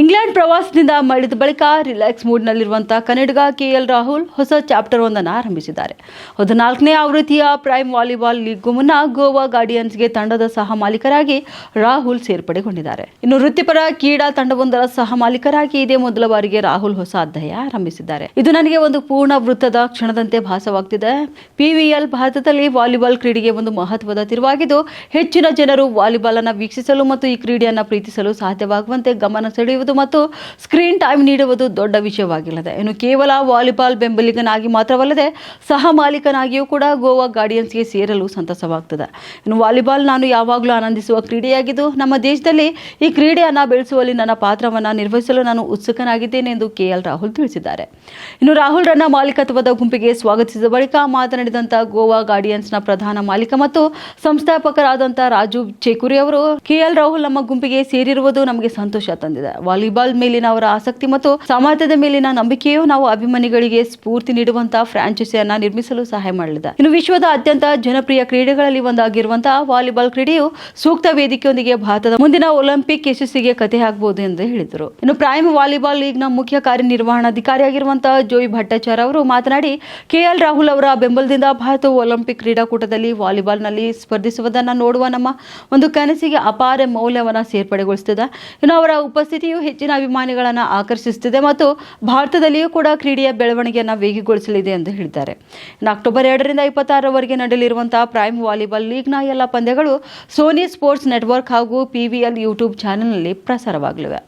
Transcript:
England ಪ್ರವಾಸದಿಂದ ಮರಳಿದ ಬಳಿಕ ರಿಲ್ಯಾಕ್ಸ್ ಮೂಡ್ನಲ್ಲಿರುವಂತಹ ಕನ್ನಡಿಗ ಕೆಎಲ್ ರಾಹುಲ್ ಹೊಸ ಚಾಪ್ಟರ್ ಒಂದನ್ನು ಆರಂಭಿಸಿದ್ದಾರೆ. ಹದಿನಾಲ್ಕನೇ ಆವೃತ್ತಿಯ ಪ್ರೈಮ್ ವಾಲಿಬಾಲ್ ಲೀಗ್ಗೂ ಮುನ್ನ ಗೋವಾ ಗಾರ್ಡಿಯನ್ಸ್ಗೆ ತಂಡದ ಸಹ ಮಾಲೀಕರಾಗಿ ರಾಹುಲ್ ಸೇರ್ಪಡೆಗೊಂಡಿದ್ದಾರೆ. ಇನ್ನು ವೃತ್ತಿಪರ ಕ್ರೀಡಾ ತಂಡವೊಂದರ ಸಹ ಮಾಲೀಕರಾಗಿ ಇದೇ ಮೊದಲ ಬಾರಿಗೆ ರಾಹುಲ್ ಹೊಸ ಅಧ್ಯಾಯ ಆರಂಭಿಸಿದ್ದಾರೆ. ಇದು ನನಗೆ ಒಂದು ಪೂರ್ಣ ವೃತ್ತದ ಕ್ಷಣದಂತೆ ಭಾಸವಾಗ್ತಿದೆ. ಪಿವಿಎಲ್ ಭಾರತದಲ್ಲಿ ವಾಲಿಬಾಲ್ ಕ್ರೀಡೆಗೆ ಒಂದು ಮಹತ್ವದ ತಿರುವಾಗಿದ್ದು, ಹೆಚ್ಚಿನ ಜನರು ವಾಲಿಬಾಲ್ ಅನ್ನು ವೀಕ್ಷಿಸಲು ಮತ್ತು ಈ ಕ್ರೀಡೆಯನ್ನು ಪ್ರೀತಿಸಲು ಸಾಧ್ಯವಾಗುವಂತೆ ಗಮನ ಸೆಳೆಯುವುದು ಮತ್ತು ಸ್ಕ್ರೀನ್ ಟೈಮ್ ನೀಡುವುದು ದೊಡ್ಡ ವಿಷಯವಾಗಿಲ್ಲದೆ. ಇನ್ನು ಕೇವಲ ವಾಲಿಬಾಲ್ ಬೆಂಬಲಿಗನಾಗಿ ಮಾತ್ರವಲ್ಲದೆ ಸಹ ಮಾಲೀಕನಾಗಿಯೂ ಕೂಡ ಗೋವಾ ಗಾರ್ಡಿಯನ್ಸ್ಗೆ ಸೇರಲು ಸಂತಸವಾಗ್ತದೆ. ಇನ್ನು ವಾಲಿಬಾಲ್ ನಾನು ಯಾವಾಗಲೂ ಆನಂದಿಸುವ ಕ್ರೀಡೆಯಾಗಿದ್ದು, ನಮ್ಮ ದೇಶದಲ್ಲಿ ಈ ಕ್ರೀಡೆಯನ್ನು ಬೆಳೆಸುವಲ್ಲಿ ನನ್ನ ಪಾತ್ರವನ್ನು ನಿರ್ವಹಿಸಲು ನಾನು ಉತ್ಸುಕನಾಗಿದ್ದೇನೆ ಎಂದು ಕೆ. ಎಲ್. ರಾಹುಲ್ ತಿಳಿಸಿದ್ದಾರೆ. ಇನ್ನು ರಾಹುಲ್ ರನ್ನ ಮಾಲೀಕತ್ವದ ಗುಂಪಿಗೆ ಸ್ವಾಗತಿಸಿದ ಬಳಿಕ ಮಾತನಾಡಿದಂಥ ಗೋವಾ ಗಾರ್ಡಿಯನ್ಸ್ನ ಪ್ರಧಾನ ಮಾಲೀಕ ಮತ್ತು ಸಂಸ್ಥಾಪಕರಾದಂಥ ರಾಜು ಚೇಕುರಿ ಅವರು ಕೆಎಲ್ ರಾಹುಲ್ ನಮ್ಮ ಗುಂಪಿಗೆ ಸೇರಿರುವುದು ನಮಗೆ ಸಂತೋಷ ತಂದಿದೆ. ವಾಲಿಬಾಲ್ ಮೇಲಿನ ಅವರ ಆಸಕ್ತಿ ಮತ್ತು ಸಮಾಜದ ಮೇಲಿನ ನಂಬಿಕೆಯು ನಾವು ಅಭಿಮಾನಿಗಳಿಗೆ ಸ್ಫೂರ್ತಿ ನೀಡುವಂತಹ ಫ್ರಾಂಚೈಸಿಯನ್ನ ನಿರ್ಮಿಸಲು ಸಹಾಯ ಮಾಡಲಿದೆ. ಇನ್ನು ವಿಶ್ವದ ಅತ್ಯಂತ ಜನಪ್ರಿಯ ಕ್ರೀಡೆಗಳಲ್ಲಿ ಒಂದಾಗಿರುವಂತಹ ವಾಲಿಬಾಲ್ ಕ್ರೀಡೆಯು ಸೂಕ್ತ ವೇದಿಕೆಯೊಂದಿಗೆ ಭಾರತದ ಮುಂದಿನ ಒಲಿಂಪಿಕ್ ಯಶಸ್ಸಿಗೆ ಕತೆ ಆಗಬಹುದು ಎಂದು ಹೇಳಿದರು. ಇನ್ನು ಪ್ರೈಮ್ ವಾಲಿಬಾಲ್ ಲೀಗ್ನ ಮುಖ್ಯ ಕಾರ್ಯನಿರ್ವಹಣಾಧಿಕಾರಿಯಾಗಿರುವಂತಹ ಜೋಯ್ ಭಟ್ಟಾಚಾರ್ ಅವರು ಮಾತನಾಡಿ, ಕೆಎಲ್ ರಾಹುಲ್ ಅವರ ಬೆಂಬಲದಿಂದ ಭಾರತವು ಒಲಿಂಪಿಕ್ ಕ್ರೀಡಾಕೂಟದಲ್ಲಿ ವಾಲಿಬಾಲ್ನಲ್ಲಿ ಸ್ಪರ್ಧಿಸುವುದನ್ನು ನೋಡುವ ನಮ್ಮ ಒಂದು ಕನಸಿಗೆ ಅಪಾರ ಮೌಲ್ಯವನ್ನು ಸೇರ್ಪಡೆಗೊಳಿಸುತ್ತದೆ. ಇನ್ನು ಅವರ ಉಪಸ್ಥಿತಿಯು ಹೆಚ್ಚಿನ ಅಭಿಮಾನಿಗಳನ್ನು ಆಕರ್ಷಿಸುತ್ತಿದೆ ಮತ್ತು ಭಾರತದಲ್ಲಿಯೂ ಕೂಡ ಕ್ರೀಡೆಯ ಬೆಳವಣಿಗೆಯನ್ನು ವೇಗಗೊಳಿಸಲಿದೆ ಎಂದು ಹೇಳಿದ್ದಾರೆ. ಇನ್ನು ಅಕ್ಟೋಬರ್ ಎರಡರಿಂದ ಇಪ್ಪತ್ತಾರರವರೆಗೆ ನಡೆಯಲಿರುವಂತಹ ಪ್ರೈಮ್ ವಾಲಿಬಾಲ್ ಲೀಗ್ನ ಎಲ್ಲ ಪಂದ್ಯಗಳು ಸೋನಿ ಸ್ಪೋರ್ಟ್ಸ್ ನೆಟ್ವರ್ಕ್ ಹಾಗೂ ಪಿವಿಎಲ್ ಯೂಟ್ಯೂಬ್ ಚಾನೆಲ್ನಲ್ಲಿ ಪ್ರಸಾರವಾಗಲಿವೆ.